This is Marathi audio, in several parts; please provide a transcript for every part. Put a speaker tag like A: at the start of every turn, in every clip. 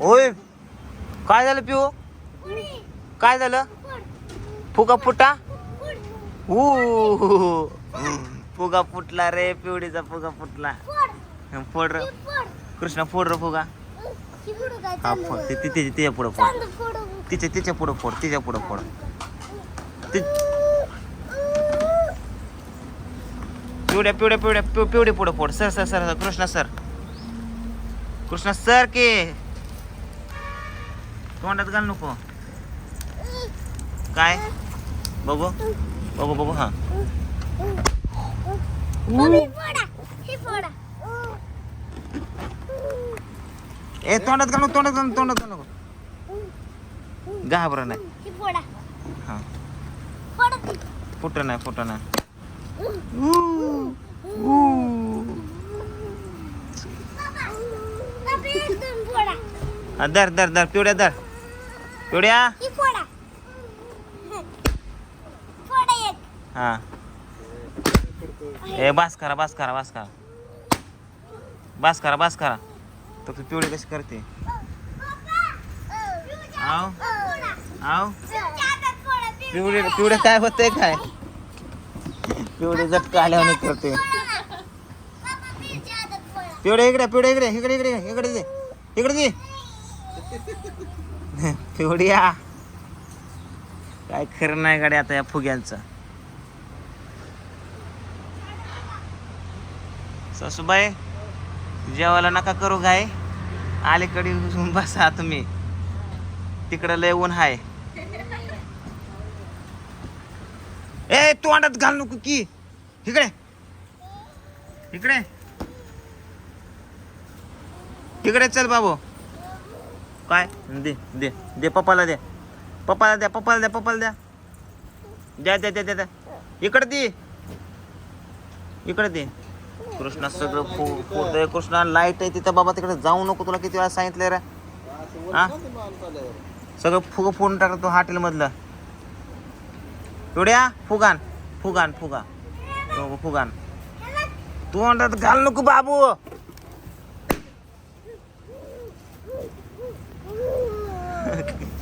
A: होय. काय झालं पिऊ? काय झालं? फुगा फुटा? ऊ. फुगा फुटला रे पिवडीचा फुगा फुटला. फोड र. कृष्णा फोड र फुगा. हा फोड. ते तिच्या पुढं फोड. तिच्या तिच्या पुढं फोड तिच्या पुढं फोड. पिवड्या पिवड्या पिवड्या पिव पिवडी पुढं फोड. Sir sir sir sir, Krishna sir. Krishna sir के. तोंडात घाल नको. काय? बघू. बघू बघू हा. ए तोंडात घाल नको, तोंडात घाल तोंडात घाल नको. घाबरा नाही. हा फुट नाही फुट नाही. धर धर धर पिवड्या धर. पिवड्या हा ए बास करा बास करा बास करा. बास करा बास करा. तर तू पिवडी कशी करते? आव. आव. पिवडी पिवडे काय होतंय काय? पिवडी झटका आल्याने करते. पिवड्या इकडे पिवड्या इकडे इकडे इकडे इकडे दे इकडे दे. पिवड्या. काय खरं नाही गाडी आता या फुग्यांचं. सासूबाई जेवायला नका करू गाय अलीकडे बसा तुम्ही. तिकडं लय ऊन हाय. ए तोंडात घाल नको की. इकडे. इकडे. इकडे चल बाबू. काय? दे दे दे पप्पाला द्या पप्पाला द्या पप्पाला द्या पप्पाला द्या. द्या द्या द्या द्या द्या. इकडे दे. इकडे दे. कृष्णा सगळं फु फुटतंय कृष्णा लाइट आहे तिथं. बाबा तिकडे जाऊ नको. तुला किती वेळा सांगितलं रे. हा? सगळं फुग फोडून टाकतो हॉटेल मधलं एवढ्या? फुगान फुगान फुगा. फुगान. तू म्हणतात घाल नको बाबू.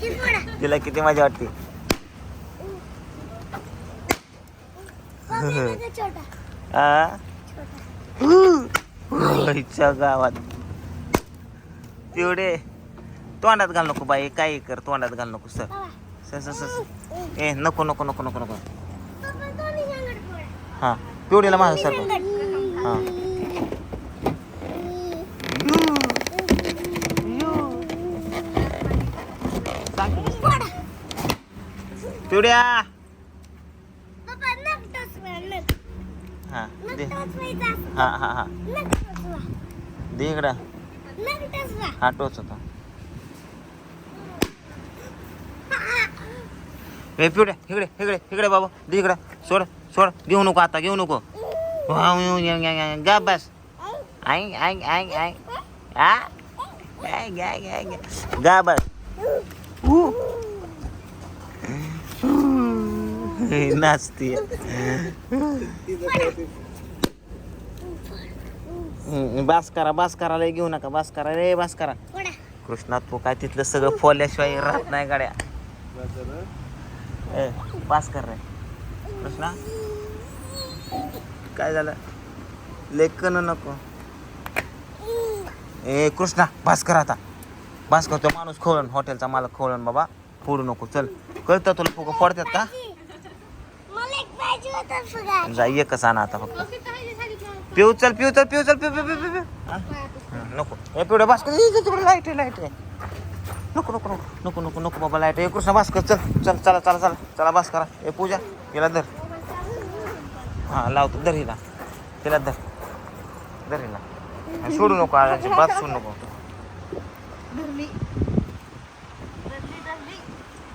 A: तिला किती मजा वाटते. आ? गावात. तेवढे तोंडात घाल नको बाई काही कर तोंडात घाल नको सर. सर सर सर ए नको नको नको नको नको. हा पिवडीला माझं सर हा. पिवड्या. हा दे. हा हा हा. दे इकडं. हा टोच होता. ए पिवड्या इकडे इकडे इकडे बाबा. दे इकडे. सोड सोड. घेऊ नको आता घेऊ नको. गा बस. आई आई आई आई. आ? गाय गाय गाय गाय गा बस. नाचते बास करा बास करा लय घेऊ नका. बास करा रे बास करा कृष्णात तू काय तिथलं सगळं फोडल्याशिवाय राहत नाही गाड्या. ए बास कर रे. कृष्णा. काय झालं? लेखन नको. ए कृष्णा बास कर आता. बास करतो माणूस खोळण हॉटेलचा मालक खोळण बाबा. फोडू नको चल. कळतं तुला फुगं फोडतात का? जा एकच आणा आता फक्त. पिऊ चल पिऊ चल पिऊ चल पिऊ पिऊ पिऊ. हा? हं, नको. ए पिवड्या बास कर तिकडे लाइट आहे लाइट आहे. नको नको नको नको नको नको बाबा लाइट आहे. कृष्णा बास कर चल चल चला चला चला चला बास करा ए पूजा हिला धर. हां लावतो धर हिला. तिला धर. धर हिला. सोडू नको अजिबात सोडू नको. धरली